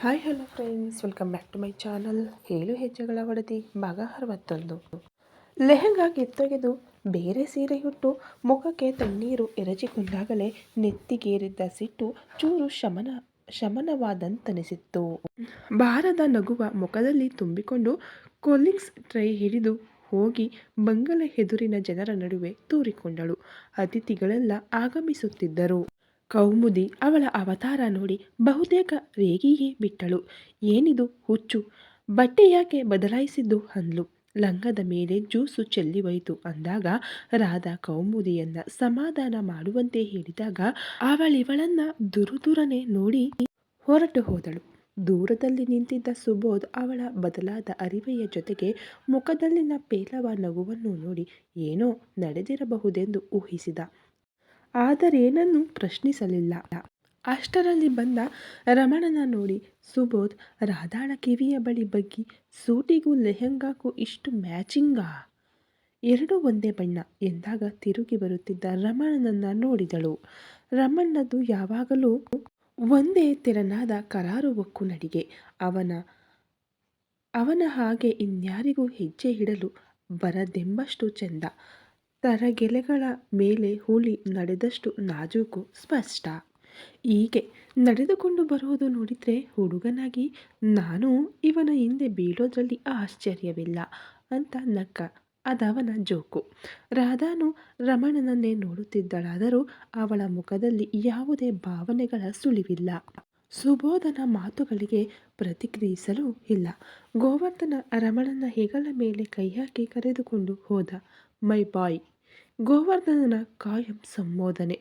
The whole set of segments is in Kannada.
Hi hello friends welcome back to my channel ಏಳು ಹೆಜ್ಜೆಗಳ ಒಡತಿ ಭಾಗ ಅರವತ್ತೊಂದು. ಲೆಹಂಗಾ ಕಿತ್ತೊಗೆದು ಬೇರೆ ಸೀರೆಯುಟ್ಟು ಮುಖಕ್ಕೆ ತಣ್ಣೀರು ಎರಚಿಕೊಂಡಾಗಲೇ ನೆತ್ತಿಗೇರಿದ್ದ ಸಿಟ್ಟು ಚೂರು ಶಮನ, ಶಮನವಾದಂತನಿಸಿತ್ತು. ಭಾರದ ನಗುವ ಮುಖದಲ್ಲಿ ತುಂಬಿಕೊಂಡು ಕೂಲಿಂಗ್ಸ್ ಟ್ರೈ ಹಿಡಿದು ಹೋಗಿ ಬಂಗಲೆ ಎದುರಿನ ಜನರ ನಡುವೆ ತೂರಿಕೊಂಡಳು. ಅತಿಥಿಗಳೆಲ್ಲ ಆಗಮಿಸುತ್ತಿದ್ದರು. ಕೌಮುದಿ ಅವಳ ಅವತಾರ ನೋಡಿ ಬಹುತೇಕ ರೇಗಿಯೇ ಬಿಟ್ಟಳು. ಏನಿದು ಹುಚ್ಚು? ಬಟ್ಟೆ ಯಾಕೆ ಬದಲಾಯಿಸಿದ್ದು ಅಂದ್ಲು ಲಂಗದ ಮೇಲೆ ಜ್ಯೂಸು ಚೆಲ್ಲಿ ಹೋಯಿತು ಅಂದಾಗ ರಾಧಾ ಕೌಮುದಿಯನ್ನ ಸಮಾಧಾನ ಮಾಡುವಂತೆ ಹೇಳಿದಾಗ ಅವಳಿವಳನ್ನ ದುರುದುರನೆ ನೋಡಿ ಹೊರಟು ಹೋದಳು. ದೂರದಲ್ಲಿ ನಿಂತಿದ್ದ ಸುಬೋಧ್ ಅವಳ ಬದಲಾದ ಅರಿವೆಯ ಜೊತೆಗೆ ಮುಖದಲ್ಲಿನ ಪೇಲವ ನಗುವನ್ನು ನೋಡಿ ಏನೋ ನಡೆದಿರಬಹುದೆಂದು ಊಹಿಸಿದ. ಆದರೇನನ್ನು ಪ್ರಶ್ನಿಸಲಿಲ್ಲ. ಅಷ್ಟರಲ್ಲಿ ಬಂದ ರಮಣನ ನೋಡಿ, ಸುಬೋಧ್, ರಾಧಾಳ ಕಿವಿಯ ಬಳಿ ಬಗ್ಗಿ, ಸೂಟಿಗೂ ಲೆಹಂಗಾಗೂ ಇಷ್ಟು ಮ್ಯಾಚಿಂಗಾ? ಎರಡೂ ಒಂದೇ ಬಣ್ಣ, ಎಂದಾಗ ತಿರುಗಿ ಬರುತ್ತಿದ್ದ ರಮಣನನ್ನು ನೋಡಿದಳು. ರಮಣ್ಣದು ಯಾವಾಗಲೂ ಒಂದೇ ತೆರನಾದ ಕರಾರು ಒಕ್ಕು ನಡಿಗೆ. ಅವನ ಅವನ ಹಾಗೆ ಇನ್ಯಾರಿಗೂ ಹೆಜ್ಜೆ ಇಡಲು ಬರದೆಂಬಷ್ಟು ಚೆಂದ. ತರಗೆಲೆಗಳ ಮೇಲೆ ಹುಲಿ ನಡೆದಷ್ಟು ನಾಜೂಕು ಸ್ಪಷ್ಟ. ಹೀಗೆ ನಡೆದುಕೊಂಡು ಬರುವುದು ನೋಡಿದರೆ ಹುಡುಗನಾಗಿ ನಾನು ಇವನ ಹಿಂದೆ ಬೀಳೋದ್ರಲ್ಲಿ ಆಶ್ಚರ್ಯವಿಲ್ಲ ಅಂತ ನಕ್ಕ ಅದವನ ಜೋಕು. ರಾಧಾನು ರಮಣನನ್ನೇ ನೋಡುತ್ತಿದ್ದಳಾದರೂ ಅವಳ ಮುಖದಲ್ಲಿ ಯಾವುದೇ ಭಾವನೆಗಳ ಸುಳಿವಿಲ್ಲ. ಸುಬೋಧನ ಮಾತುಗಳಿಗೆ ಪ್ರತಿಕ್ರಿಯಿಸಲು ಇಲ್ಲ. ಗೋವರ್ಧನ ರಮಣನ ಹೆಗಲ ಮೇಲೆ ಕೈ ಹಾಕಿ ಕರೆದುಕೊಂಡು ಹೋದ ಮೈ ಬಾಯ್. ಗೋವರ್ಧನನ ಕಾಯಂ ಸಂಬೋಧನೆ.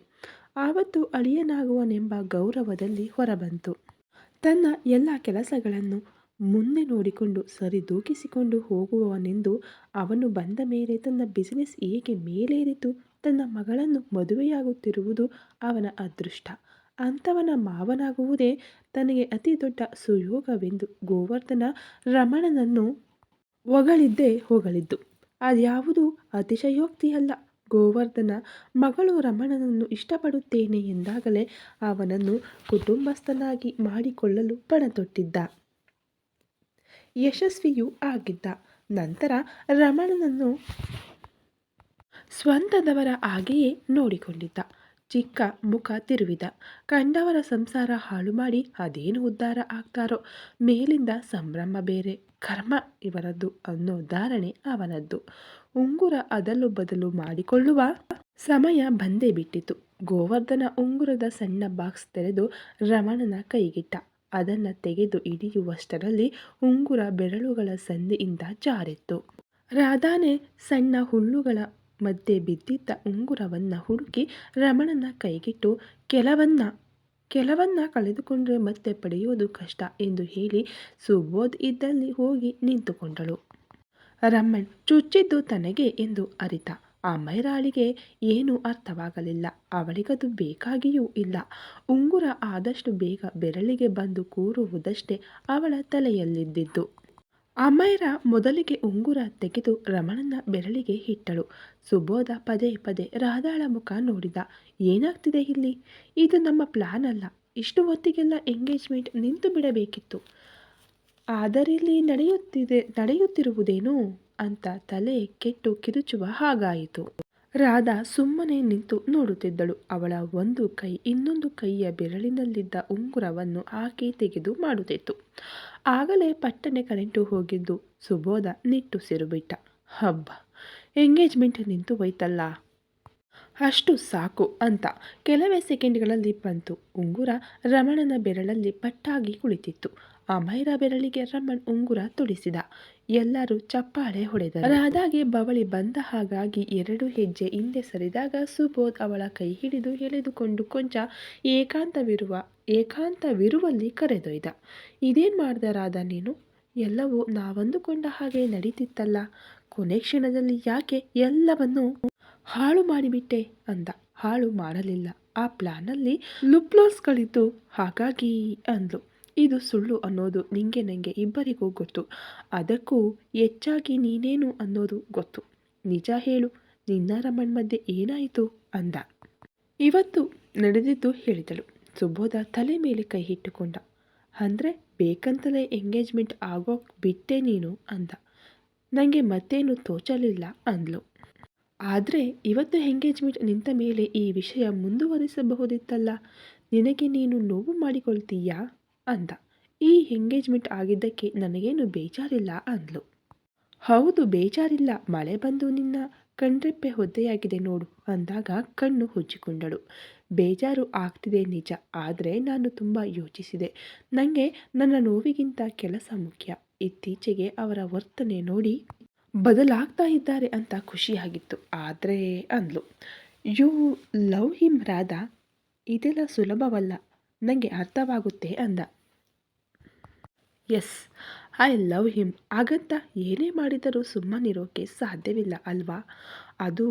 ಆವತ್ತು ಅಳಿಯನಾಗುವನೆಂಬ ಗೌರವದಲ್ಲಿ ಹೊರಬಂತು. ತನ್ನ ಎಲ್ಲ ಕೆಲಸಗಳನ್ನು ಮುಂದೆ ನೋಡಿಕೊಂಡು ಸರಿದೂಗಿಸಿಕೊಂಡು ಹೋಗುವವನೆಂದು ಅವನು ಬಂದ ಮೇಲೆ ತನ್ನ ಬಿಸಿನೆಸ್ ಏಕೆ ಮೇಲೇರಿತು, ತನ್ನ ಮಗಳನ್ನು ಮದುವೆಯಾಗುತ್ತಿರುವುದು ಅವನ ಅದೃಷ್ಟ. ಅಂಥವನ ಮಾವನಾಗುವುದೇ ತನಗೆ ಅತಿ ದೊಡ್ಡ ಸುಯೋಗವೆಂದು ಗೋವರ್ಧನ ರಮಣನನ್ನು ಹೊಗಳಿದ್ದೇ ಹೊಗಳಿದ್ದು. ಅದ್ಯಾವುದೂ ಅತಿಶಯೋಕ್ತಿಯಲ್ಲ. ಗೋವರ್ಧನ ಮಗಳು ರಮಣನನ್ನು ಇಷ್ಟಪಡುತ್ತೇನೆ ಎಂದಾಗಲೇ ಅವನನ್ನು ಕುಟುಂಬಸ್ಥನಾಗಿ ಮಾಡಿಕೊಳ್ಳಲು ಪಣತೊಟ್ಟಿದ್ದ. ಯಶಸ್ವಿಯೂ ಆಗಿದ್ದ. ನಂತರ ರಮಣನನ್ನು ಸ್ವಂತದವರ ಹಾಗೆಯೇ ನೋಡಿಕೊಂಡಿದ್ದ. ಚಿಕ್ಕ ಮುಖ ತಿರುವಿದ. ಕಂಡವರ ಸಂಸಾರ ಹಾಳು ಮಾಡಿ ಅದೇನು ಉದ್ಧಾರ ಆಗ್ತಾರೋ? ಮೇಲಿಂದ ಸಂಭ್ರಮ ಬೇರೆ. ಕರ್ಮ ಇವರದ್ದು ಅನ್ನೋ ಧಾರಣೆ ಅವನದ್ದು. ಉಂಗುರ ಅದಲು ಬದಲು ಮಾಡಿಕೊಳ್ಳುವ ಸಮಯ ಬಂದೇ ಬಿಟ್ಟಿತು. ಗೋವರ್ಧನ ಉಂಗುರದ ಸಣ್ಣ ಬಾಕ್ಸ್ ತೆರೆದು ರಮಣನ ಕೈಗಿಟ್ಟ. ಅದನ್ನು ತೆಗೆದು ಹಿಡಿಯುವಷ್ಟರಲ್ಲಿ ಉಂಗುರ ಬೆರಳುಗಳ ಸಂದಿಯಿಂದ ಜಾರಿತ್ತು. ರಾಧಾನೆ ಸಣ್ಣ ಹುಲ್ಲುಗಳ ಮಧ್ಯೆ ಬಿದ್ದಿದ್ದ ಉಂಗುರವನ್ನು ಹುಡುಕಿ ರಮಣನ ಕೈಗಿಟ್ಟು, ಕೆಲವನ್ನ ಕೆಲವನ್ನ ಕಳೆದುಕೊಂಡ್ರೆ ಮತ್ತೆ ಪಡೆಯೋದು ಕಷ್ಟ ಎಂದು ಹೇಳಿ ಸುಬೋಧ್ ಇದ್ದಲ್ಲಿ ಹೋಗಿ ನಿಂತುಕೊಂಡಳು. ರಮಣ್ ಚುಚ್ಚಿದ್ದು ತನಗೆ ಎಂದು ಅರಿತ. ಆ ಮೈರಾಳಿಗೆ ಏನೂ ಅರ್ಥವಾಗಲಿಲ್ಲ. ಅವಳಿಗದು ಬೇಕಾಗಿಯೂ ಇಲ್ಲ. ಉಂಗುರ ಆದಷ್ಟು ಬೇಗ ಬೆರಳಿಗೆ ಬಂದು ಕೂರುವುದಷ್ಟೇ ಅವಳ ತಲೆಯಲ್ಲಿದ್ದಿದ್ದು. ಅಮೈರ ಮೊದಲಿಗೆ ಉಂಗುರ ತೆಗೆದು ರಮಣನ ಬೆರಳಿಗೆ ಇಟ್ಟಳು. ಸುಬೋಧ ಪದೇ ಪದೇ ರಾಧಾಳ ಮುಖ ನೋಡಿದ. ಏನಾಗ್ತಿದೆ ಇಲ್ಲಿ? ಇದು ನಮ್ಮ ಪ್ಲಾನ್ ಅಲ್ಲ. ಇಷ್ಟು ಹೊತ್ತಿಗೆಲ್ಲ ಎಂಗೇಜ್ಮೆಂಟ್ ನಿಂತು ಬಿಡಬೇಕಿತ್ತು. ಆದರಿಲ್ಲಿ ನಡೆಯುತ್ತಿದೆ, ನಡೆಯುತ್ತಿರುವುದೇನು? ಅಂತ ತಲೆ ಕೆಟ್ಟು ಕಿರುಚುವ ಹಾಗಾಯಿತು. ರಾಧಾ ಸುಮ್ಮನೆ ನಿಂತು ನೋಡುತ್ತಿದ್ದಳು. ಅವಳ ಒಂದು ಕೈ ಇನ್ನೊಂದು ಕೈಯ ಬೆರಳಿನಲ್ಲಿದ್ದ ಉಂಗುರವನ್ನು ಹಾಕಿ ತೆಗೆದು ಮಾಡುತ್ತಿತ್ತು. ಆಗಲೇ ಪಟ್ಟನೆ ಕರೆಂಟು ಹೋಗಿದ್ದು ಸುಬೋಧ ನಿಟ್ಟುಸಿರು ಬಿಟ್ಟ ಹಬ್ಬ, ಎಂಗೇಜ್ಮೆಂಟ್ ನಿಂತು ಹೋಯ್ತಲ್ಲ. ಅಷ್ಟು ಸಾಕು ಅಂತ ಕೆಲವೇ ಸೆಕೆಂಡ್ಗಳಲ್ಲಿ ಬಂತು. ಉಂಗುರ ರಮಣನ ಬೆರಳಲ್ಲಿ ಪಟ್ಟಾಗಿ ಕುಳಿತಿತ್ತು. ಅಮೈರ ಬೆರಳಿಗೆ ರಮಣ್ ಉಂಗುರ ತೊಡಿಸಿದ ಎಲ್ಲರೂ ಚಪ್ಪಾಳೆ ಹೊಡೆದರು. ರಾಧಾಗೆ ಬವಳಿ ಬಂದ ಹಾಗಾಗಿ ಎರಡು ಹೆಜ್ಜೆ ಹಿಂದೆ ಸರಿದಾಗ ಸುಬೋಧ್ ಅವಳ ಕೈ ಹಿಡಿದು ಎಳೆದುಕೊಂಡು ಕೊಂಚ ಏಕಾಂತವಿರುವ, ಏಕಾಂತವಿರುವಲ್ಲಿ ಕರೆದೊಯ್ದ. ಇದೇನು ಮಾಡ್ದ ರಾಧಾ ನೀನು? ಎಲ್ಲವೂ ನಾವಂದುಕೊಂಡ ಹಾಗೆ ನಡೀತಿತ್ತಲ್ಲ. ಕೊನೆ ಕ್ಷಣದಲ್ಲಿ ಯಾಕೆ ಎಲ್ಲವನ್ನು ಹಾಳು ಮಾಡಿಬಿಟ್ಟೆ? ಅಂದ. ಹಾಳು ಮಾಡಲಿಲ್ಲ. ಆ ಪ್ಲಾನಲ್ಲಿ ಲುಪ್ಲೋಸ್ಗಳಿದ್ದು ಹಾಗಾಗಿ, ಅಂದ್ಲು. ಇದು ಸುಳ್ಳು ಅನ್ನೋದು ನಿಂಗೆ ನನಗೆ ಇಬ್ಬರಿಗೂ ಗೊತ್ತು. ಅದಕ್ಕೂ ಹೆಚ್ಚಾಗಿ ನೀನೇನು ಅನ್ನೋದು ಗೊತ್ತು. ನಿಜ ಹೇಳು, ನಿನ್ನ ರಮಣ್ ಮಧ್ಯೆ ಏನಾಯಿತು ಅಂದ. ಇವತ್ತು ನಡೆದಿದ್ದು ಹೇಳಿದಳು. ಸುಬೋಧ ತಲೆ ಮೇಲೆ ಕೈ ಇಟ್ಟುಕೊಂಡ. ಅಂದರೆ ಬೇಕಂತಲೇ ಎಂಗೇಜ್ಮೆಂಟ್ ಆಗೋಕೆ ಬಿಟ್ಟೆ ನೀನು ಅಂದ. ನನಗೆ ಮತ್ತೇನು ತೋಚಲಿಲ್ಲ ಅಂದ್ಲು. ಆದರೆ ಇವತ್ತು ಎಂಗೇಜ್ಮೆಂಟ್ ನಿಂತ ಮೇಲೆ ಈ ವಿಷಯ ಮುಂದುವರಿಸಬಹುದಿತ್ತಲ್ಲ? ನಿನಗೆ ನೀನು ನೋವು ಮಾಡಿಕೊಳ್ತೀಯಾ? ಅಂದ. ಈ ಎಂಗೇಜ್ಮೆಂಟ್ ಆಗಿದ್ದಕ್ಕೆ ನನಗೇನು ಬೇಜಾರಿಲ್ಲ ಅಂದ್ಲು. ಹೌದು, ಬೇಜಾರಿಲ್ಲ. ಮಳೆ ಬಂದು ನಿನ್ನ ಕಣ್ರೆಪ್ಪೆ ಹೊದ್ದೆಯಾಗಿದೆ ನೋಡು ಅಂದಾಗ ಕಣ್ಣು ಹುಜ್ಜಿಕೊಂಡಳು ಬೇಜಾರು ಆಗ್ತಿದೆ ನಿಜ, ಆದರೆ ನಾನು ತುಂಬ ಯೋಚಿಸಿದೆ. ನನಗೆ ನನ್ನ ನೋವಿಗಿಂತ ಕೆಲಸ ಮುಖ್ಯ. ಇತ್ತೀಚೆಗೆ ಅವರ ವರ್ತನೆ ನೋಡಿ ಬದಲಾಗ್ತಾ ಇದ್ದಾರೆ ಅಂತ ಖುಷಿಯಾಗಿತ್ತು. ಆದರೆ ಅಂದ್ಲು, ಯು ಲವ್ ಹಿಮ್ ರಾಧಾ, ಇದೆಲ್ಲ ಸುಲಭವಲ್ಲ. ನನಗೆ ಅರ್ಥವಾಗುತ್ತೆ ಅಂದ. ಎಸ್. I love him. ಹಾಗಂತ ಏನೇ ಮಾಡಿದರೂ ಸುಮ್ಮನಿರೋಕೆ ಸಾಧ್ಯವಿಲ್ಲ ಅಲ್ವಾ? ಅದು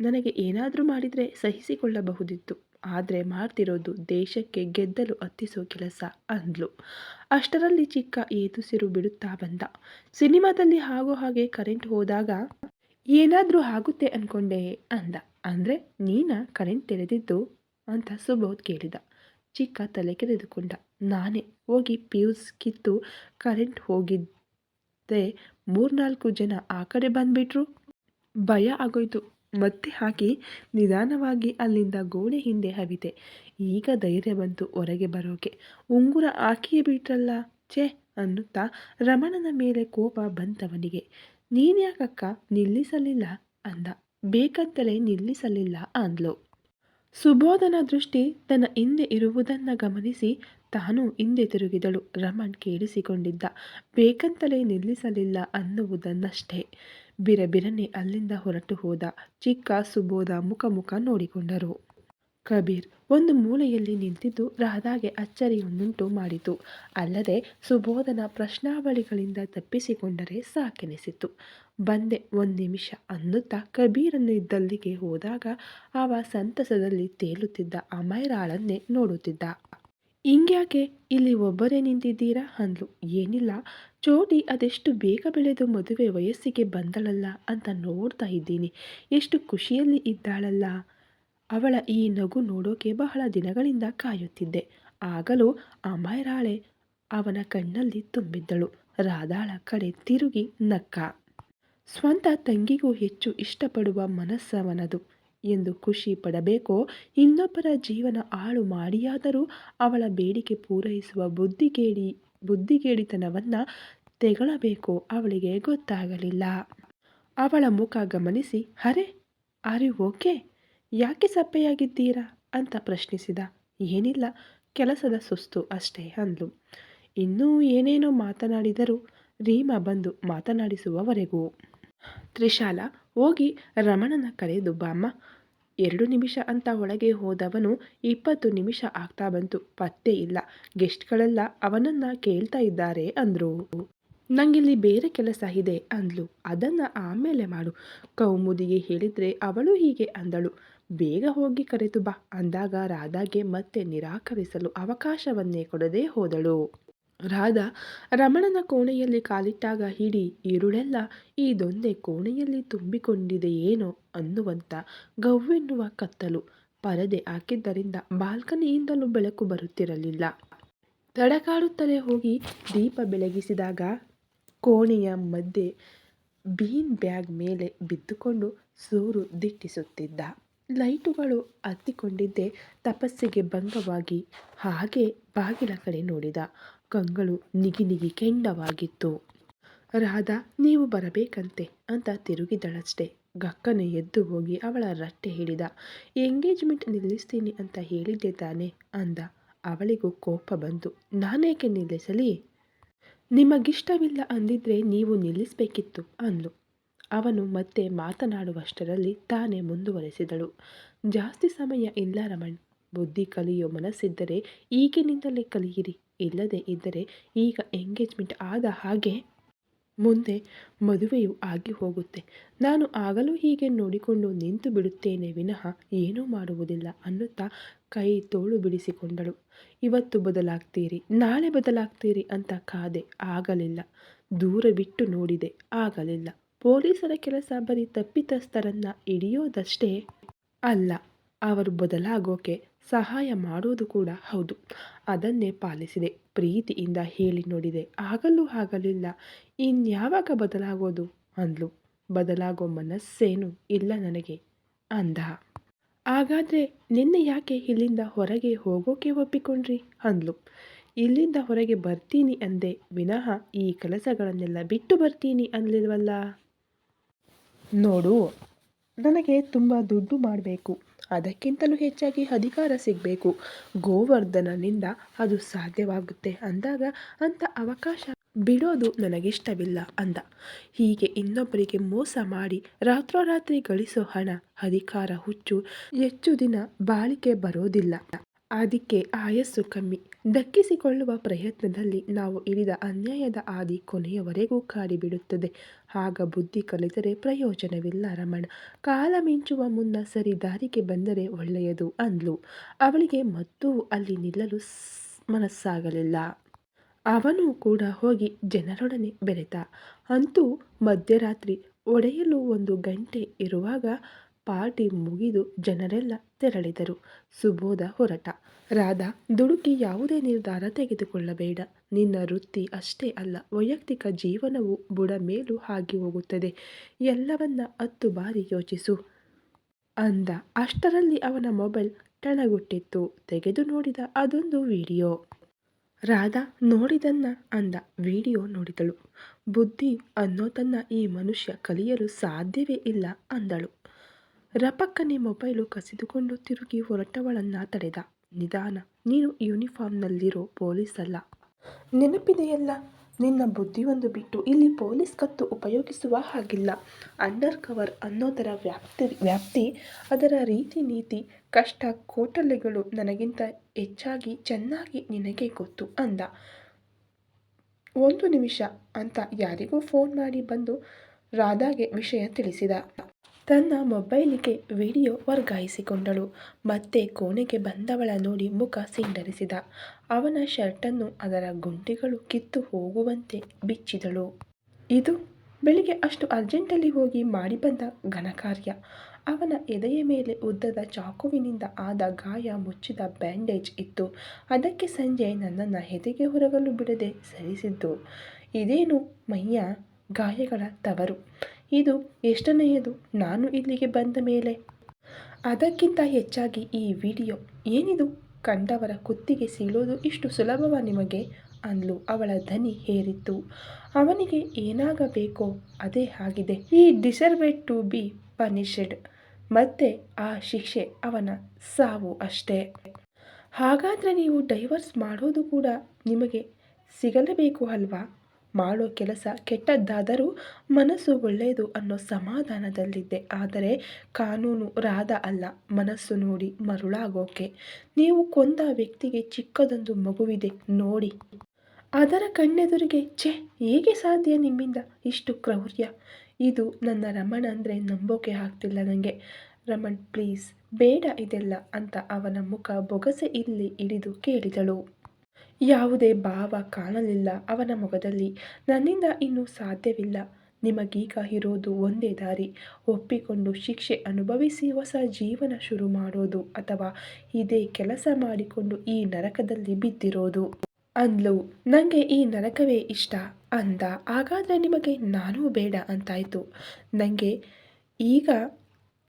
ನನಗೆ ಏನಾದರೂ ಮಾಡಿದರೆ ಸಹಿಸಿಕೊಳ್ಳಬಹುದಿತ್ತು. ಆದರೆ ಮಾಡ್ತಿರೋದು ದೇಶಕ್ಕೆ ಗೆದ್ದಲು ಹತ್ತಿಸೋ ಕೆಲಸ ಅಂದ್ಲು. ಅಷ್ಟರಲ್ಲಿ ಚಿಕ್ಕ ಏದುಸಿರು ಬಿಡುತ್ತಾ ಬಂದ. ಸಿನಿಮಾದಲ್ಲಿ ಆಗೋ ಹಾಗೆ ಕರೆಂಟ್ ಹೋದಾಗ ಏನಾದರೂ ಆಗುತ್ತೆ ಅಂದ್ಕೊಂಡೆ ಅಂದ. ಅಂದರೆ ನೀನ ಕರೆಂಟ್ ತೆರೆದಿದ್ದು ಅಂತ ಸುಬೋಧ್ ಕೇಳಿದ. ಚಿಕ್ಕ ತಲೆ ಕೆರೆದುಕೊಂಡ. ನಾನೇ ಹೋಗಿ ಪ್ಯೂಸ್ ಕಿತ್ತು ಕರೆಂಟ್ ಹೋಗಿದ್ದೆ. ಮೂರ್ನಾಲ್ಕು ಜನ ಆ ಕಡೆ ಬಂದ್ಬಿಟ್ರು. ಭಯ ಆಗೋಯ್ತು. ಮತ್ತೆ ಹಾಕಿ ನಿಧಾನವಾಗಿ ಅಲ್ಲಿಂದ ಗೋಡೆ ಹಿಂದೆ ಹವಿತೆ ಈಗ ಧೈರ್ಯ ಬಂತು ಹೊರಗೆ ಬರೋಕೆ. ಉಂಗುರ ಹಾಕಿಯೇ ಬಿಟ್ರಲ್ಲ. ಛೇ ಅನ್ನುತ್ತಾ ರಮಣನ ಮೇಲೆ ಕೋಪ ಬಂತವನಿಗೆ. ನೀನ್ಯಾಕಕ್ಕ ನಿಲ್ಲಿಸಲಿಲ್ಲ? ಅಂದ. ಬೇಕಂತಲೇ ನಿಲ್ಲಿಸಲಿಲ್ಲ, ಅಂದ್ಲು. ಸುಬೋಧನ ದೃಷ್ಟಿ ತನ್ನ ಹಿಂದೆ ಇರುವುದನ್ನು ಗಮನಿಸಿ ತಾನು ಹಿಂದೆ ತಿರುಗಿದಳು. ರಮಣ್ ಕೇಳಿಸಿಕೊಂಡಿದ್ದ. ಬೇಕಂತಲೇ ನಿಲ್ಲಿಸಲಿಲ್ಲ ಅನ್ನುವುದನ್ನಷ್ಟೇ. ಬಿರಬಿರನೆ ಅಲ್ಲಿಂದ ಹೊರಟು ಹೋದ. ಚಿಕ್ಕ ಸುಬೋಧ ಮುಖ ಮುಖ ನೋಡಿಕೊಂಡರು. ಕಬೀರ್ ಒಂದು ಮೂಲೆಯಲ್ಲಿ ನಿಂತಿದ್ದು ರಾಧಾಗೆ ಅಚ್ಚರಿಯನ್ನುಂಟು ಮಾಡಿತು. ಅಲ್ಲದೆ ಸುಬೋಧನ ಪ್ರಶ್ನಾವಳಿಗಳಿಂದ ತಪ್ಪಿಸಿಕೊಂಡರೆ ಸಾಕೆನಿಸಿತು ಬಂದೆ ಒಂದು ನಿಮಿಷ ಅನ್ನುತ್ತಾ ಕಬೀರನ್ನು ಇದ್ದಲ್ಲಿಗೆ ಹೋದಾಗ ಅವ ಸಂತಸದಲ್ಲಿ ತೇಲುತ್ತಿದ್ದ ಅಮೈರಾಳನ್ನೇ ನೋಡುತ್ತಿದ್ದ. ಹಿಂಗ್ಯಾಕೆ ಇಲ್ಲಿ ಒಬ್ಬರೇ ನಿಂತಿದ್ದೀರಾ? ಅಂದ್ಲು. ಏನಿಲ್ಲ. ಚೋಟಿ ಅದೆಷ್ಟು ಬೇಗ ಬೆಳೆದು ಮದುವೆ ವಯಸ್ಸಿಗೆ ಬಂದಳಲ್ಲ ಅಂತ ನೋಡ್ತಾ ಇದ್ದೀನಿ. ಎಷ್ಟು ಖುಷಿಯಲ್ಲಿ ಇದ್ದಾಳಲ್ಲ. ಅವಳ ಈ ನಗು ನೋಡೋಕೆ ಬಹಳ ದಿನಗಳಿಂದ ಕಾಯುತ್ತಿದ್ದೆ. ಆಗಲೂ ಅಮೈರಾಳೆ ಅವನ ಕಣ್ಣಲ್ಲಿ ತುಂಬಿದ್ದಳು. ರಾಧಾಳ ಕಡೆ ತಿರುಗಿ ನಕ್ಕ. ಸ್ವಂತ ತಂಗಿಗೂ ಹೆಚ್ಚು ಇಷ್ಟಪಡುವ ಮನಸ್ಸವನದು. ಎಂದು ಖುಷಿ ಪಡಬೇಕೋ? ಇನ್ನೊಬ್ಬರ ಜೀವನ ಹಾಳು ಮಾಡಿಯಾದರೂ ಅವಳ ಬೇಡಿಕೆ ಪೂರೈಸುವ ಬುದ್ಧಿಗೇಡಿ, ಬುದ್ಧಿಗೇಡಿತನವನ್ನು ತೆಗಳಬೇಕೋ ಅವಳಿಗೆ ಗೊತ್ತಾಗಲಿಲ್ಲ. ಅವಳ ಮುಖ ಗಮನಿಸಿ, ಅರೆ ಅರಿ ಓಕೆ? ಯಾಕೆ ಸಪ್ಪೆಯಾಗಿದ್ದೀರಾ? ಅಂತ ಪ್ರಶ್ನಿಸಿದ. ಏನಿಲ್ಲ, ಕೆಲಸದ ಸುಸ್ತು ಅಷ್ಟೇ, ಅಂದ್ಲು. ಇನ್ನೂ ಏನೇನೋ ಮಾತನಾಡಿದರೂ, ರೀಮಾ ಬಂದು ಮಾತನಾಡಿಸುವವರೆಗೂ ತ್ರಿಶಾಲ ಹೋಗಿ ರಮಣನ ಕರೆದು, ಬಾಮ್ಮ, ಎರಡು ನಿಮಿಷ ಅಂತ ಒಳಗೆ ಹೋದವನು ಇಪ್ಪತ್ತು ನಿಮಿಷ ಆಗ್ತಾ ಬಂತು, ಪತ್ತೆ ಇಲ್ಲ. ಗೆಸ್ಟ್ಗಳೆಲ್ಲ ಅವನನ್ನ ಕೇಳ್ತಾ ಇದ್ದಾರೆ ಅಂದ್ರು. ನಂಗಿಲ್ಲಿ ಬೇರೆ ಕೆಲಸ ಇದೆ ಅಂದ್ಲು. ಅದನ್ನ ಆಮೇಲೆ ಮಾಡು. ಕೌಮುದಿಗೆ ಹೇಳಿದ್ರೆ ಅವಳು ಹೀಗೆ ಅಂದಳು. ಬೇಗ ಹೋಗಿ ಕರೆತು ಬಾ ಅಂದಾಗ ರಾಧಾಗೆ ಮತ್ತೆ ನಿರಾಕರಿಸಲು ಅವಕಾಶವನ್ನೇ ಕೊಡದೆ ಹೋದಳು. ರಾಧಾ ರಮಣನ ಕೋಣೆಯಲ್ಲಿ ಕಾಲಿಟ್ಟಾಗ ಹಿಡಿ, ಈರುಳೆಲ್ಲ ಇದೊಂದೇ ಕೋಣೆಯಲ್ಲಿ ತುಂಬಿಕೊಂಡಿದೆಯೇನೋ ಅನ್ನುವಂಥ ಗವ್ವೆನ್ನುವ ಕತ್ತಲು. ಪರದೆ ಹಾಕಿದ್ದರಿಂದ ಬಾಲ್ಕನಿಯಿಂದಲೂ ಬೆಳಕು ಬರುತ್ತಿರಲಿಲ್ಲ. ತಡಕಾಡುತ್ತಲೇ ಹೋಗಿ ದೀಪ ಬೆಳಗಿಸಿದಾಗ ಕೋಣೆಯ ಮಧ್ಯೆ ಬೀನ್ ಬ್ಯಾಗ್ ಮೇಲೆ ಬಿದ್ದುಕೊಂಡು ಸೂರು ದಿಟ್ಟಿಸುತ್ತಿದ್ದ. ಲೈಟುಗಳು ಹತ್ತಿಕೊಂಡಿದ್ದೆ ತಪಸ್ಸಿಗೆ ಭಂಗವಾಗಿ ಹಾಗೆ ಬಾಗಿಲ ಕಡೆ ನೋಡಿದ. ಕಂಗಳು ನಿಗಿ ನಿಗಿ ಕೆಂಡವಾಗಿತ್ತು. ರಾಧಾ, ನೀವು ಬರಬೇಕಂತೆ ಅಂತ ತಿರುಗಿದಳಷ್ಟೆ. ಗಕ್ಕನೆ ಎದ್ದು ಹೋಗಿ ಅವಳ ರಟ್ಟೆ ಹಿಡಿದ. ಎಂಗೇಜ್ಮೆಂಟ್ ನಿಲ್ಲಿಸ್ತೀನಿ ಅಂತ ಹೇಳಿದ್ದೆ ತಾನೆ ಅಂದ. ಅವಳಿಗೂ ಕೋಪ ಬಂತು. ನಾನೇಕೆ ನಿಲ್ಲಿಸಲಿ? ನಿಮಗಿಷ್ಟವಿಲ್ಲ ಅಂದಿದ್ರೆ ನೀವು ನಿಲ್ಲಿಸಬೇಕಿತ್ತು ಅಂದ್ಲು. ಅವನು ಮತ್ತೆ ಮಾತನಾಡುವಷ್ಟರಲ್ಲಿ ತಾನೇ ಮುಂದುವರೆಸಿದಳು. ಜಾಸ್ತಿ ಸಮಯ ಇಲ್ಲ ರಮಣ್. ಬುದ್ಧಿ ಕಲಿಯೋ ಮನಸ್ಸಿದ್ದರೆ ಈಗಿನಿಂದಲೇ ಕಲಿಯಿರಿ. ಇಲ್ಲದೆ ಇದ್ದರೆ ಈಗ ಎಂಗೇಜ್ಮೆಂಟ್ ಆದ ಹಾಗೆ ಮುಂದೆ ಮದುವೆಯು ಆಗಿ ಹೋಗುತ್ತೆ. ನಾನು ಆಗಲೂ ಹೀಗೆ ನೋಡಿಕೊಂಡು ನಿಂತು ಬಿಡುತ್ತೇನೆ ವಿನಃ ಏನೂ ಮಾಡುವುದಿಲ್ಲ ಅನ್ನುತ್ತಾ ಕೈ ತೋಳು ಬಿಡಿಸಿಕೊಂಡಳು. ಇವತ್ತು ಬದಲಾಗ್ತೀರಿ, ನಾಳೆ ಬದಲಾಗ್ತೀರಿ ಅಂತ ಕಾದೆ ಆಗಲಿಲ್ಲ. ದೂರ ಬಿಟ್ಟು ನೋಡಿದೆ, ಆಗಲಿಲ್ಲ. ಪೊಲೀಸರ ಕೆಲಸ ಬರೀ ತಪ್ಪಿತಸ್ಥರನ್ನು ಹಿಡಿಯೋದಷ್ಟೇ ಅಲ್ಲ, ಅವರು ಬದಲಾಗೋಕೆ ಸಹಾಯ ಮಾಡೋದು ಕೂಡ ಹೌದು. ಅದನ್ನೇ ಪಾಲಿಸಿದೆ. ಪ್ರೀತಿಯಿಂದ ಹೇಳಿ ನೋಡಿದೆ. ಆಗಲೂ ಆಗಲಿಲ್ಲ. ಇನ್ಯಾವಾಗ ಬದಲಾಗೋದು? ಅಂದ್ಲು. ಬದಲಾಗೋ ಮನಸ್ಸೇನು ಇಲ್ಲ ನನಗೆ. ಅಂದ. ಹಾಗಾದರೆ ನಿನ್ನೆ ಯಾಕೆ ಇಲ್ಲಿಂದ ಹೊರಗೆ ಹೋಗೋಕೆ ಒಪ್ಪಿಕೊಂಡ್ರಿ? ಅಂದ್ಲು. ಇಲ್ಲಿಂದ ಹೊರಗೆ ಬರ್ತೀನಿ ಅಂದೆ. ವಿನಃ ಈ ಕೆಲಸಗಳನ್ನೆಲ್ಲ ಬಿಟ್ಟು ಬರ್ತೀನಿ ಅನ್ಲಿಲ್ವಲ್ಲ? ನೋಡು, ನನಗೆ ತುಂಬ ದುಡ್ಡು ಮಾಡಬೇಕು. ಅದಕ್ಕಿಂತಲೂ ಹೆಚ್ಚಾಗಿ ಅಧಿಕಾರ ಸಿಗಬೇಕು. ಗೋವರ್ಧನನಿಂದ ಅದು ಸಾಧ್ಯವಾಗುತ್ತೆ ಅಂದಾಗ ಅಂತ ಅವಕಾಶ ಬಿಡೋದು ನನಗಿಷ್ಟವಿಲ್ಲ ಅಂದ. ಹೀಗೆ ಇನ್ನೊಬ್ಬರಿಗೆ ಮೋಸ ಮಾಡಿ ರಾತ್ರೋರಾತ್ರಿ ಗಳಿಸೋ ಹಣ, ಅಧಿಕಾರ ಹುಚ್ಚು, ಹೆಚ್ಚು ದಿನ ಬಾಳಿಕೆ ಬರೋದಿಲ್ಲ. ಅದಕ್ಕೆ ಆಯಸ್ಸು ಕಮ್ಮಿ. ದಕ್ಕಿಸಿಕೊಳ್ಳುವ ಪ್ರಯತ್ನದಲ್ಲಿ ನಾವು ಹಿಡಿದ ಅನ್ಯಾಯದ ಆದಿ ಕೊನೆಯವರೆಗೂ ಕಾಡಿಬಿಡುತ್ತದೆ. ಆಗ ಬುದ್ಧಿ ಕಲಿತರೆ ಪ್ರಯೋಜನವಿಲ್ಲ ರಮಣ. ಕಾಲ ಮಿಂಚುವ ಮುನ್ನ ಸರಿ ದಾರಿಗೆ ಬಂದರೆ ಒಳ್ಳೆಯದು ಅಂದ್ಲು. ಅವಳಿಗೆ ಮತ್ತೂ ಅಲ್ಲಿ ನಿಲ್ಲಲು ಮನಸ್ಸಾಗಲಿಲ್ಲ. ಅವನು ಕೂಡ ಹೋಗಿ ಜನರೊಡನೆ ಬೆರೆತ. ಅಂತೂ ಮಧ್ಯರಾತ್ರಿ ಒಡೆಯಲು ಒಂದು ಗಂಟೆ ಇರುವಾಗ ಪಾರ್ಟಿ ಮುಗಿದು ಜನರೆಲ್ಲ ತೆರಳಿದರು. ಸುಬೋಧ ಹೊರಟ. ರಾಧಾ, ದುಡುಕಿ ಯಾವುದೇ ನಿರ್ಧಾರ ತೆಗೆದುಕೊಳ್ಳಬೇಡ. ನಿನ್ನ ವೃತ್ತಿ ಅಷ್ಟೇ ಅಲ್ಲ, ವೈಯಕ್ತಿಕ ಜೀವನವು ಬುಡ ಮೇಲೂ ಹಾಗೆ ಹೋಗುತ್ತದೆ. ಎಲ್ಲವನ್ನ ಹತ್ತು ಬಾರಿ ಯೋಚಿಸು. ಅಂದ. ಅಷ್ಟರಲ್ಲಿ ಅವನ ಮೊಬೈಲ್ ಟಣಗುಟ್ಟಿತ್ತು. ತೆಗೆದು ನೋಡಿದ ಅದೊಂದು ವಿಡಿಯೋ. ರಾಧಾ ನೋಡಿದನ್ನ ಅಂದ. ವಿಡಿಯೋ ನೋಡಿದಳು. ಬುದ್ಧಿ ಅನ್ನೋದನ್ನ ಈ ಮನುಷ್ಯ ಕಲಿಯಲು ಸಾಧ್ಯವೇ ಇಲ್ಲ ಅಂದಳು. ರಪಕ್ಕನೆ ಮೊಬೈಲು ಕಸಿದುಕೊಂಡು ತಿರುಗಿ ಹೊರಟವಳನ್ನ ತಡೆದ. ನಿಧಾನ. ನೀನು ಯೂನಿಫಾರ್ಮ್ನಲ್ಲಿರೋ ಪೊಲೀಸ್ ಅಲ್ಲ ನೆನಪಿದೆಯಲ್ಲ ನಿನ್ನ ಬುದ್ಧಿಯೊಂದು ಬಿಟ್ಟು ಇಲ್ಲಿ ಪೊಲೀಸ್ ಕತ್ತು ಉಪಯೋಗಿಸುವ ಹಾಗಿಲ್ಲ. ಅಂಡರ್ ಕವರ್ ಅನ್ನೋದರ ವ್ಯಾಪ್ತಿ ವ್ಯಾಪ್ತಿ, ಅದರ ರೀತಿ ನೀತಿ, ಕಷ್ಟ, ಕೋಟಲೆಗಳು ನನಗಿಂತ ಹೆಚ್ಚಾಗಿ ಚೆನ್ನಾಗಿ ನಿನಗೆ ಗೊತ್ತು ಅಂದ. ಒಂದು ನಿಮಿಷ ಅಂತ ಯಾರಿಗೂ ಫೋನ್ ಮಾಡಿ ಬಂದು ರಾಧಾಗೆ ವಿಷಯ ತಿಳಿಸಿದ. ತನ್ನ ಮೊಬೈಲಿಗೆ ವಿಡಿಯೋ ವರ್ಗಾಯಿಸಿಕೊಂಡಳು. ಮತ್ತೆ ಕೋಣೆಗೆ ಬಂದವಳ ನೋಡಿ ಮುಖ ಸಿಂಡರಿಸಿದ. ಅವನ ಶರ್ಟನ್ನು ಅದರ ಗುಂಡಿಗಳು ಕಿತ್ತು ಹೋಗುವಂತೆ ಬಿಚ್ಚಿದಳು. ಇದು ಬೆಳಿಗ್ಗೆ ಅಷ್ಟು ಅರ್ಜೆಂಟಲ್ಲಿ ಹೋಗಿ ಮಾಡಿ ಬಂದ ಘನಕಾರ್ಯ. ಅವನ ಎದೆಯ ಮೇಲೆ ಉದ್ದದ ಚಾಕುವಿನಿಂದ ಆದ ಗಾಯ ಮುಚ್ಚಿದ ಬ್ಯಾಂಡೇಜ್ ಇತ್ತು. ಅದಕ್ಕೆ ಸಂಜೆ ನನ್ನನ್ನು ಹೆದೆಗೆ ಹೊರಗಲು ಬಿಡದೆ ಸರಿಸಿದ್ದು. ಇದೇನು ಮೈಯ ಗಾಯಗಳ ತವರು? ಇದು ಎಷ್ಟನೆಯದು ನಾನು ಇಲ್ಲಿಗೆ ಬಂದ ಮೇಲೆ? ಅದಕ್ಕಿಂತ ಹೆಚ್ಚಾಗಿ ಈ ವಿಡಿಯೋ ಏನಿದು? ಕಂಡವರ ಕುತ್ತಿಗೆ ಸೀಳೋದು ಇಷ್ಟು ಸುಲಭವ ನಿಮಗೆ? ಅಂದ್ಲು ಅವಳ ಧನಿ ಹೇರಿತ್ತು. ಅವನಿಗೆ ಏನಾಗಬೇಕೋ ಅದೇ ಆಗಿದೆ. ಈ ಡಿಸರ್ವೆಡ್ ಟು ಬಿ ಪನಿಷೆಡ್. ಮತ್ತೆ ಆ ಶಿಕ್ಷೆ ಅವನ ಸಾವು ಅಷ್ಟೇ. ಹಾಗಾದರೆ ನೀವು ಡೈವರ್ಸ್ ಮಾಡೋದು ಕೂಡ ನಿಮಗೆ ಸಿಗಲೇಬೇಕು ಅಲ್ವಾ? ಮಾಡೋ ಕೆಲಸ ಕೆಟ್ಟದ್ದಾದರೂ ಮನಸ್ಸು ಒಳ್ಳೆಯದು ಅನ್ನೋ ಸಮಾಧಾನದಲ್ಲಿದ್ದೆ. ಆದರೆ ಕಾನೂನು ರಾಧ ಅಲ್ಲ, ಮನಸ್ಸು ನೋಡಿ ಮರುಳಾಗೋಕೆ. ನೀವು ಕೊಂದ ವ್ಯಕ್ತಿಗೆ ಚಿಕ್ಕದೊಂದು ಮಗುವಿದೆ, ನೋಡಿ. ಅದರ ಕಣ್ಣೆದುರಿಗೆ, ಛೆ, ಹೇಗೆ ಸಾಧ್ಯ ನಿಮ್ಮಿಂದ? ಇಷ್ಟು ಕ್ರೌರ್ಯ. ಇದು ನನ್ನ ರಮಣ ಅಂದರೆ ನಂಬೋಕೆ ಆಗ್ತಿಲ್ಲ ನನಗೆ ರಮಣ್, ಪ್ಲೀಸ್, ಬೇಡ ಇದೆಲ್ಲ ಅಂತ ಅವನ ಮುಖ ಬೊಗಸೆ ಇಲ್ಲಿ ಇಳಿದು ಕೇಳಿದಳು. ಯಾವುದೇ ಭಾವ ಕಾಣಲಿಲ್ಲ ಅವನ ಮೊಗದಲ್ಲಿ. ನನ್ನಿಂದ ಇನ್ನೂ ಸಾಧ್ಯವಿಲ್ಲ. ನಿಮಗೀಗ ಇರೋದು ಒಂದೇ ದಾರಿ. ಒಪ್ಪಿಕೊಂಡು ಶಿಕ್ಷೆ ಅನುಭವಿಸಿ ಹೊಸ ಜೀವನ ಶುರು ಮಾಡೋದು ಅಥವಾ ಇದೇ ಕೆಲಸ ಮಾಡಿಕೊಂಡು ಈ ನರಕದಲ್ಲಿ ಬಿದ್ದಿರೋದು. ಅಂದ್ಲು. ನನಗೆ ಈ ನರಕವೇ ಇಷ್ಟ ಅಂದ. ಹಾಗಾದರೆ ನಿಮಗೆ ನಾನೂ ಬೇಡ ಅಂತಾಯಿತು. ನನಗೆ ಈಗ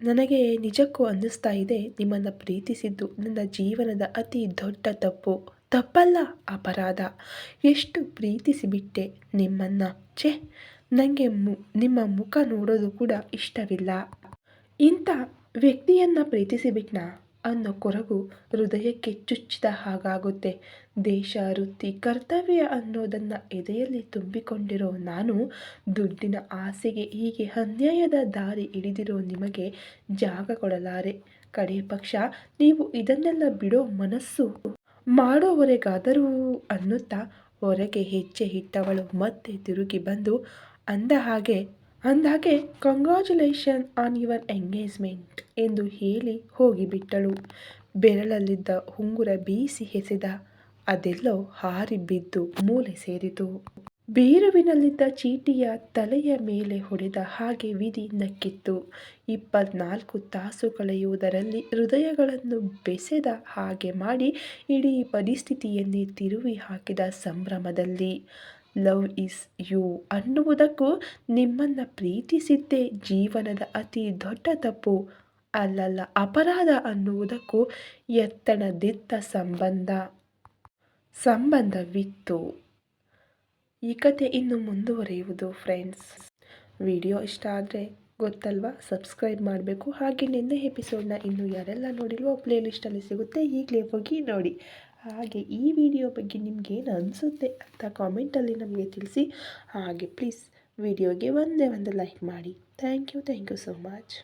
ನನಗೆ ನಿಜಕ್ಕೂ ಅನ್ನಿಸ್ತಾ ಇದೆ ನಿಮ್ಮನ್ನು ಪ್ರೀತಿಸಿದ್ದು ನನ್ನ ಜೀವನದ ಅತಿ ದೊಡ್ಡ ತಪ್ಪು. ತಪ್ಪಲ್ಲ ಅಪರಾಧ. ಎಷ್ಟು ಪ್ರೀತಿಸಿಬಿಟ್ಟೆ ನಿಮ್ಮನ್ನು. ಛೆ ನನಗೆ ಮು, ನಿಮ್ಮ ಮುಖ ನೋಡೋದು ಕೂಡ ಇಷ್ಟವಿಲ್ಲ. ಇಂಥ ವ್ಯಕ್ತಿಯನ್ನು ಪ್ರೀತಿಸಿಬಿಟ್ನಾ? ಅನ್ನೋ ಕೊರಗು ಹೃದಯಕ್ಕೆ ಚುಚ್ಚಿದ ಹಾಗಾಗುತ್ತೆ. ದೇಶ, ವೃತ್ತಿ, ಕರ್ತವ್ಯ ಅನ್ನೋದನ್ನು ಎದೆಯಲ್ಲಿ ತುಂಬಿಕೊಂಡಿರೋ ನಾನು, ದುಡ್ಡಿನ ಆಸೆಗೆ ಹೀಗೆ ಅನ್ಯಾಯದ ದಾರಿ ಹಿಡಿದಿರೋ ನಿಮಗೆ ಜಾಗ ಕೊಡಲಾರೆ. ಕಡೆ ಪಕ್ಷ, ನೀವು ಇದನ್ನೆಲ್ಲ ಬಿಡೋ ಮನಸ್ಸು ಮಾಡೋವರೆಗಾದರೂ ಅನ್ನುತ್ತಾ ಹೊರಗೆ ಹೆಜ್ಜೆ ಇಟ್ಟವಳು. ಮತ್ತೆ ತಿರುಗಿ ಬಂದು, ಅಂದ ಹಾಗೆ ಅಂದಾಗೆ ಕಂಗ್ರಾಚುಲೇಷನ್ ಆನ್ ಯುವರ್ ಎಂಗೇಜ್ಮೆಂಟ್ ಎಂದು ಹೇಳಿ ಹೋಗಿಬಿಟ್ಟಳು. ಬೆರಳಲ್ಲಿದ್ದ ಉಂಗುರ ಬೀಸಿ ಎಸೆದ, ಅದೆಲ್ಲೋ ಹಾರಿ ಬಿದ್ದು ಮೂಲೆ ಸೇರಿತು. ಬೀರುವಿನಲ್ಲಿದ್ದ ಚೀಟಿಯ ತಲೆಯ ಮೇಲೆ ಹೊಡೆದ ಹಾಗೆ ವಿಧಿ ನಕ್ಕಿತ್ತು. ಇಪ್ಪತ್ನಾಲ್ಕು ತಾಸು ಕಳೆಯುವುದರಲ್ಲಿ ಹೃದಯಗಳನ್ನು ಬೆಸೆದ ಹಾಗೆ ಮಾಡಿ ಇಡೀ ಪರಿಸ್ಥಿತಿಯನ್ನೇ ತಿರುವಿ ಹಾಕಿದ ಸಂಭ್ರಮದಲ್ಲಿ ಲವ್ ಇಸ್ ಯು ಅನ್ನುವುದಕ್ಕೂ ನಿಮ್ಮನ್ನು ಪ್ರೀತಿಸಿದ್ದೇ ಜೀವನದ ಅತಿ ದೊಡ್ಡ ತಪ್ಪು ಅಲ್ಲಲ್ಲ, ಅಪರಾಧ ಅನ್ನುವುದಕ್ಕೂ ಎತ್ತಣದಿತ್ತ ಸಂಬಂಧ ಸಂಬಂಧವಿತ್ತು. ಈ ಕತೆ ಇನ್ನು ಮುಂದುವರಿಯುವುದು ಫ್ರೆಂಡ್ಸ್. ವಿಡಿಯೋ ಇಷ್ಟ ಆದರೆ ಗೊತ್ತಲ್ವಾ? ಸಬ್ಸ್ಕ್ರೈಬ್ ಮಾಡಬೇಕು. ಹಾಗೆ ನಿನ್ನೆ ಎಪಿಸೋಡ್ನ ಇನ್ನೂ ಯಾರೆಲ್ಲ ನೋಡಿಲ್ವೋ ಪ್ಲೇ ಲಿಸ್ಟಲ್ಲಿ ಸಿಗುತ್ತೆ. ಈಗಲೇ ಹೋಗಿ ನೋಡಿ. ಹಾಗೆ ಈ ವಿಡಿಯೋ ಬಗ್ಗೆ ನಿಮ್ಗೇನು ಅನಿಸುತ್ತೆ ಅಂತ ಕಾಮೆಂಟಲ್ಲಿ ನಮಗೆ ತಿಳಿಸಿ. ಹಾಗೆ ಪ್ಲೀಸ್ ವಿಡಿಯೋಗೆ ಒಂದೇ ಒಂದು ಲೈಕ್ ಮಾಡಿ. Thank you thank you so much